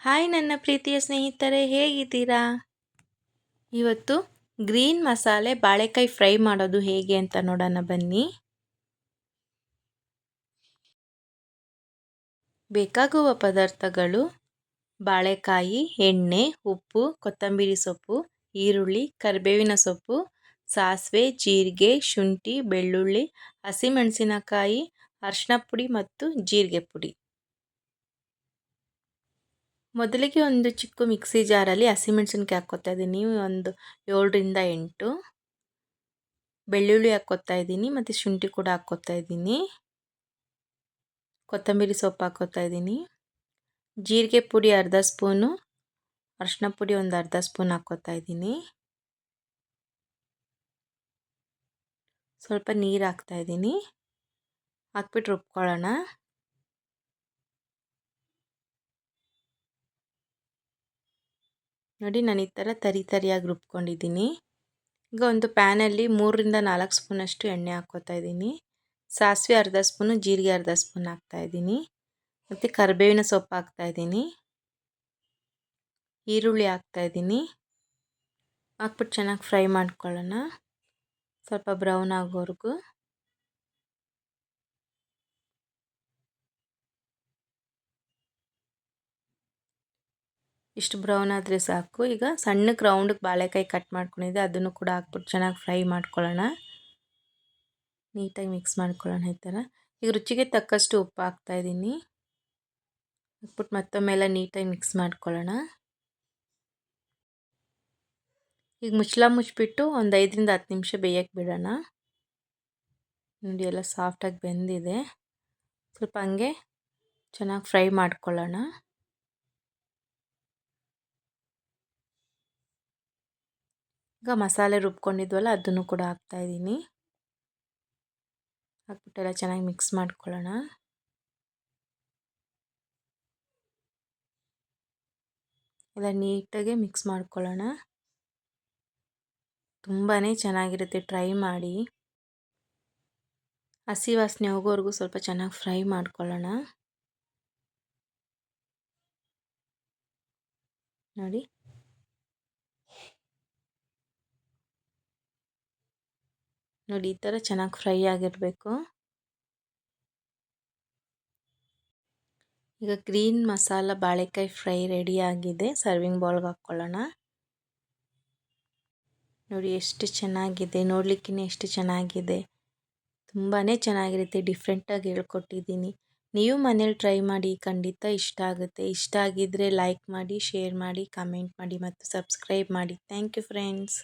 Hi ನನ್ನ ಪ್ರೀತಿಯ ಸ್ನೇಹಿತರೆ, ಹೇಗಿದ್ದೀರಾ? ಇವತ್ತು ಗ್ರೀನ್ ಮಸಾಲೆ ಬಾಳೆಕಾಯಿ ಫ್ರೈ ಮಾಡೋದು ಹೇಗೆ ಅಂತ ನೋಡೋಣ ಬನ್ನಿ. ಬೇಕಾಗುವ ಪದಾರ್ಥಗಳು ಬಾಳೆಕಾಯಿ, ಎಣ್ಣೆ, ಉಪ್ಪು, ಕೊತ್ತಂಬರಿ ಸೊಪ್ಪು, ಈರುಳ್ಳಿ, ಕರಿಬೇವಿನ ಸೊಪ್ಪು, ಸಾಸಿವೆ, ಜೀರಿಗೆ, ಶುಂಠಿ, ಬೆಳ್ಳುಳ್ಳಿ, ಹಸಿಮೆಣಸಿನಕಾಯಿ ಅರಿಶಿನ ಪುಡಿ ಮತ್ತು ಜೀರಿಗೆ ಪುಡಿ. ಮೊದಲಿಗೆ ಒಂದು ಚಿಕ್ಕ ಮಿಕ್ಸಿ ಜಾರಲ್ಲಿ ಹಸಿಮೆಣ್ಸಿನ್ಕಾಯಿ ಹಾಕ್ಕೊತಾ ಇದ್ದೀನಿ. ಒಂದು ಏಳರಿಂದ ಎಂಟು. ಬೆಳ್ಳುಳ್ಳಿ ಹಾಕ್ಕೊತಾ ಇದ್ದೀನಿ ಮತ್ತು ಶುಂಠಿ ಕೂಡ ಹಾಕ್ಕೊತಾ ಇದ್ದೀನಿ. ಕೊತ್ತಂಬರಿ ಸೊಪ್ಪು ಹಾಕ್ಕೊತಾ ಇದ್ದೀನಿ. ಜೀರಿಗೆ ಪುಡಿ ಅರ್ಧ ಸ್ಪೂನು ಅರಿಶಿನ ಪುಡಿ ಒಂದು ಅರ್ಧ ಸ್ಪೂನ್ ಹಾಕ್ಕೊತಾ ಇದ್ದೀನಿ. ಸ್ವಲ್ಪ ನೀರು ಹಾಕ್ತಾ ಇದ್ದೀನಿ. ಹಾಕ್ಬಿಟ್ಟು ರುಬ್ಕೊಳ್ಳೋಣ. ನೋಡಿ ನಾನು ಈ ಥರ ತರಿ ತರಿಯಾಗಿ ರುಬ್ಕೊಂಡಿದ್ದೀನಿ. ಈಗ ಒಂದು ಪ್ಯಾನಲ್ಲಿ ಮೂರರಿಂದ ನಾಲ್ಕು ಸ್ಪೂನಷ್ಟು ಎಣ್ಣೆ ಹಾಕ್ಕೋತಾ ಇದ್ದೀನಿ. ಸಾಸಿವೆ ಅರ್ಧ ಸ್ಪೂನು, ಜೀರಿಗೆ ಅರ್ಧ ಸ್ಪೂನ್ ಹಾಕ್ತಾಯಿದ್ದೀನಿ ಮತ್ತು ಕರಿಬೇವಿನ ಸೊಪ್ಪು ಹಾಕ್ತಾಯಿದ್ದೀನಿ ಈರುಳ್ಳಿ ಹಾಕ್ತಾಯಿದ್ದೀನಿ ಹಾಕ್ಬಿಟ್ಟು ಚೆನ್ನಾಗಿ ಫ್ರೈ ಮಾಡ್ಕೊಳ್ಳೋಣ. ಸ್ವಲ್ಪ ಬ್ರೌನ್ ಆಗೋವರೆಗೂ. ಇಷ್ಟು ಬ್ರೌನ್ ಆದರೆ ಸಾಕು. ಈಗ ಸಣ್ಣಕ್ಕೆ ರೌಂಡಿಗೆ ಬಾಳೆಕಾಯಿ ಕಟ್ ಮಾಡ್ಕೊಂಡಿದ್ದೆ. ಅದನ್ನು ಕೂಡ ಹಾಕ್ಬಿಟ್ಟು ಚೆನ್ನಾಗಿ ಫ್ರೈ ಮಾಡ್ಕೊಳ್ಳೋಣ. ನೀಟಾಗಿ ಮಿಕ್ಸ್ ಮಾಡ್ಕೊಳ್ಳೋಣ ಈ ಥರ. ಈಗ ರುಚಿಗೆ ತಕ್ಕಷ್ಟು ಉಪ್ಪು ಹಾಕ್ತಾಯಿದ್ದೀನಿ ಹಾಕ್ಬಿಟ್ಟು ಮತ್ತೊಮ್ಮೆಲ್ಲ ನೀಟಾಗಿ ಮಿಕ್ಸ್ ಮಾಡ್ಕೊಳ್ಳೋಣ. ಈಗ ಮುಚ್ಚಳ ಮುಚ್ಚಿಬಿಟ್ಟು ಒಂದು ಐದರಿಂದ ಹತ್ತು ನಿಮಿಷ ಬೇಯಕ್ಕೆ ಬಿಡೋಣ. ನೋಡಿ ಎಲ್ಲ ಸಾಫ್ಟಾಗಿ ಬೆಂದಿದೆ. ಸ್ವಲ್ಪ ಹಂಗೆ ಚೆನ್ನಾಗಿ ಫ್ರೈ ಮಾಡ್ಕೊಳ್ಳೋಣ. ಈಗ ಮಸಾಲೆ ರುಬ್ಕೊಂಡಿದ್ವಲ್ಲ, ಅದನ್ನು ಕೂಡ ಹಾಕ್ತಾಯಿದ್ದೀನಿ ಹಾಕ್ಬಿಟ್ಟೆಲ್ಲ ಚೆನ್ನಾಗಿ ಮಿಕ್ಸ್ ಮಾಡ್ಕೊಳ್ಳೋಣ. ಎಲ್ಲ ನೀಟಾಗಿ ಮಿಕ್ಸ್ ಮಾಡ್ಕೊಳ್ಳೋಣ. ತುಂಬಾ ಚೆನ್ನಾಗಿರುತ್ತೆ, ಟ್ರೈ ಮಾಡಿ. ಹಸಿ ವಾಸನೆ ಹೋಗೋವರೆಗೂ ಸ್ವಲ್ಪ ಚೆನ್ನಾಗಿ ಫ್ರೈ ಮಾಡ್ಕೊಳ್ಳೋಣ. ನೋಡಿ. ನೋಡಿ, ಈ ಥರ ಚೆನ್ನಾಗಿ ಫ್ರೈ ಆಗಿರಬೇಕು. ಈಗ ಗ್ರೀನ್ ಮಸಾಲ ಬಾಳೆಕಾಯಿ ಫ್ರೈ ರೆಡಿ ಆಗಿದೆ. ಸರ್ವಿಂಗ್ ಬೌಲ್ಗೆ ಹಾಕ್ಕೊಳ್ಳೋಣ. ನೋಡಿ, ಎಷ್ಟು ಚೆನ್ನಾಗಿದೆ. ನೋಡಲಿಕ್ಕೇ ಎಷ್ಟು ಚೆನ್ನಾಗಿದೆ. ತುಂಬಾ ಚೆನ್ನಾಗಿರುತ್ತೆ. ಡಿಫ್ರೆಂಟಾಗಿ ಹೇಳ್ಕೊಟ್ಟಿದ್ದೀನಿ. ನೀವು ಮನೇಲಿ ಟ್ರೈ ಮಾಡಿ, ಖಂಡಿತ ಇಷ್ಟ ಆಗುತ್ತೆ. ಇಷ್ಟ ಆಗಿದ್ದರೆ ಲೈಕ್ ಮಾಡಿ, ಶೇರ್ ಮಾಡಿ, ಕಮೆಂಟ್ ಮಾಡಿ ಮತ್ತು ಸಬ್ಸ್ಕ್ರೈಬ್ ಮಾಡಿ. Thank you friends.